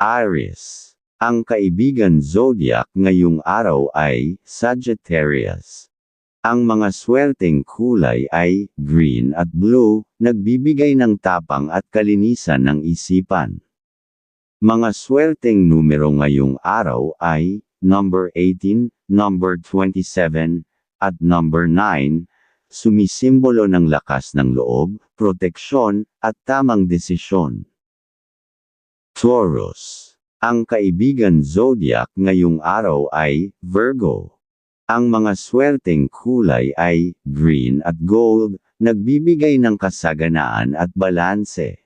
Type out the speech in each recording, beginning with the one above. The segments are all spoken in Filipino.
Aries. Ang kaibigan zodiac ngayong araw ay Sagittarius. Ang mga swerteng kulay ay green at blue, nagbibigay ng tapang at kalinisan ng isipan. Mga swerteng numero ngayong araw ay number 18, number 27, at number 9, sumisimbolo ng lakas ng loob, proteksyon, at tamang desisyon. Taurus. Ang kaibigan zodiac ngayong araw ay Virgo. Ang mga swerteng kulay ay green at gold, nagbibigay ng kasaganaan at balanse.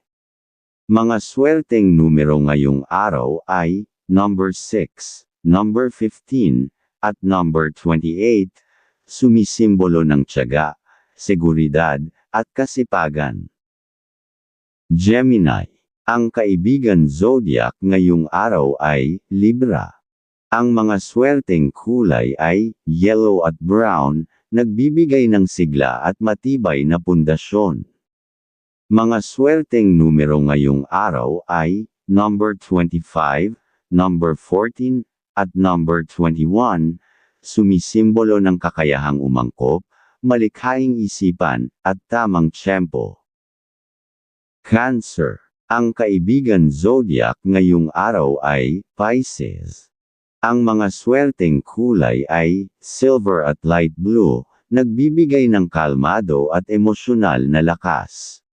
Mga swerteng numero ngayong araw ay number 6, number 15, at number 28, sumisimbolo ng tiyaga, seguridad, at kasipagan. Gemini. Ang kaibigan zodiac ngayong araw ay Libra. Ang mga swerteng kulay ay yellow at brown, nagbibigay ng sigla at matibay na pundasyon. Mga swerteng numero ngayong araw ay number 25, number 14, at number 21, sumisimbolo ng kakayahang umangkop, malikhaing isipan, at tamang tiyempo. Cancer. Ang kaibigan zodiac ngayong araw ay Pisces. Ang mga swerteng kulay ay silver at light blue, nagbibigay ng kalmado at emosyonal na lakas.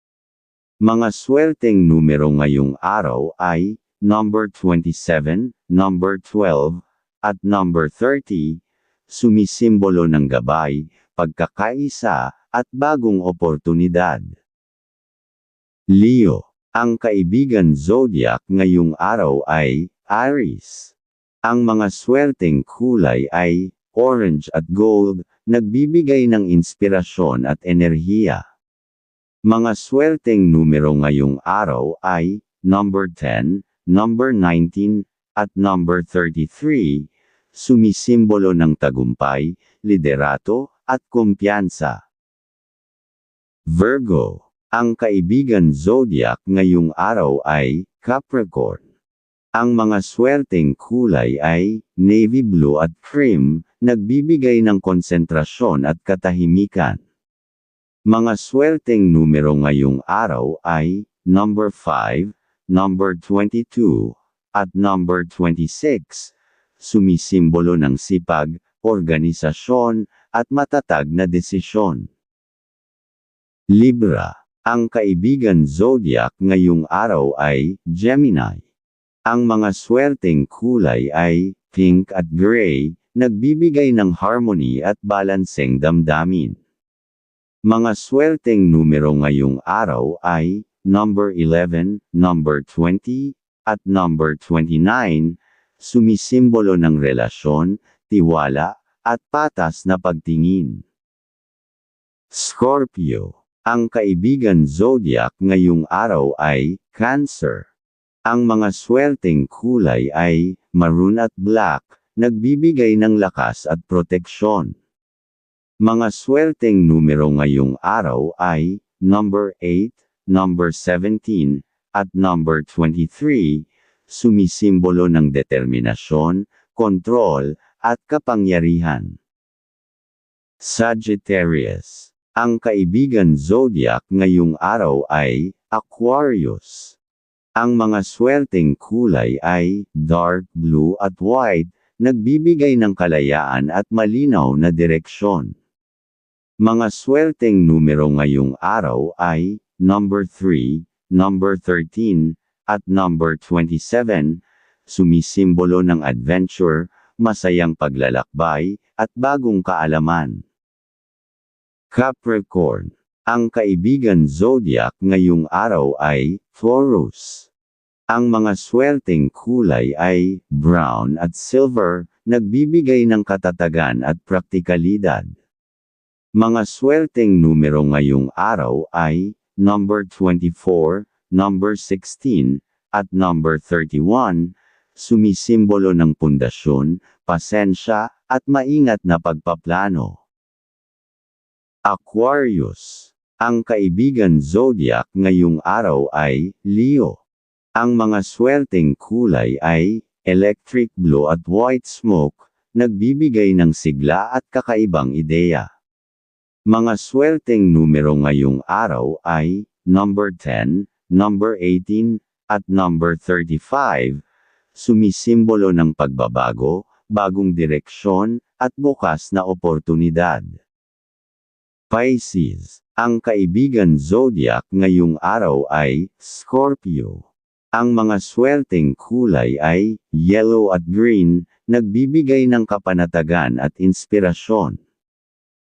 Mga swerteng numero ngayong araw ay number 27, number 12, at number 30, sumisimbolo ng gabay, pagkakaisa, at bagong oportunidad. Leo ang kaibigan zodiac ngayong araw ay Aries. Ang mga swerteng kulay ay orange at gold, nagbibigay ng inspirasyon at enerhiya. Mga swerteng numero ngayong araw ay number 10, number 19, at number 33, sumisimbolo ng tagumpay, liderato, at kumpiyansa. Virgo ang kaibigan zodiac ngayong araw ay Capricorn. Ang mga swerteng kulay ay navy blue at cream, nagbibigay ng konsentrasyon at katahimikan. Mga swerteng numero ngayong araw ay number 5, number 22, at number 26, sumisimbolo ng sipag, organisasyon, at matatag na desisyon. Libra ang kaibigan zodiac ngayong araw ay Gemini. Ang mga swerteng kulay ay pink at gray, nagbibigay ng harmony at balanseng damdamin. Mga swerteng numero ngayong araw ay number 11, number 20, at number 29, sumisimbolo ng relasyon, tiwala, at patas na pagtingin. Scorpio ang kaibigan zodiac ngayong araw ay Cancer. Ang mga swerteng kulay ay maroon at black, nagbibigay ng lakas at proteksyon. Mga swerteng numero ngayong araw ay number 8, number 17, at number 23, sumisimbolo ng determinasyon, kontrol, at kapangyarihan. Sagittarius ang kaibigan zodiac ngayong araw ay Aquarius. Ang mga swerteng kulay ay dark blue at white, nagbibigay ng kalayaan at malinaw na direksyon. Mga swerteng numero ngayong araw ay number 3, number 13, at number 27, sumisimbolo ng adventure, masayang paglalakbay, at bagong kaalaman. Capricorn. Ang kaibigan zodiac ngayong araw ay Taurus. Ang mga swerteng kulay ay brown at silver, nagbibigay ng katatagan at praktikalidad. Mga swerteng numero ngayong araw ay number 24, number 16, at number 31, sumisimbolo ng pundasyon, pasensya, at maingat na pagpaplano. Aquarius. Ang kaibigan zodiac ngayong araw ay Leo. Ang mga swerteng kulay ay electric blue at white smoke, nagbibigay ng sigla at kakaibang ideya. Mga swerteng numero ngayong araw ay number 10, number 18, at number 35, sumisimbolo ng pagbabago, bagong direksyon, at bukas na oportunidad. Pisces, ang kaibigan zodiac ngayong araw ay Scorpio. Ang mga swerteng kulay ay yellow at green, nagbibigay ng kapanatagan at inspirasyon.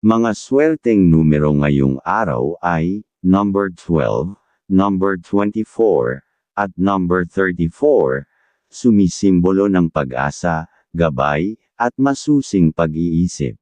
Mga swerteng numero ngayong araw ay number 12, number 24, at number 34, sumisimbolo ng pag-asa, gabay, at masusing pag-iisip.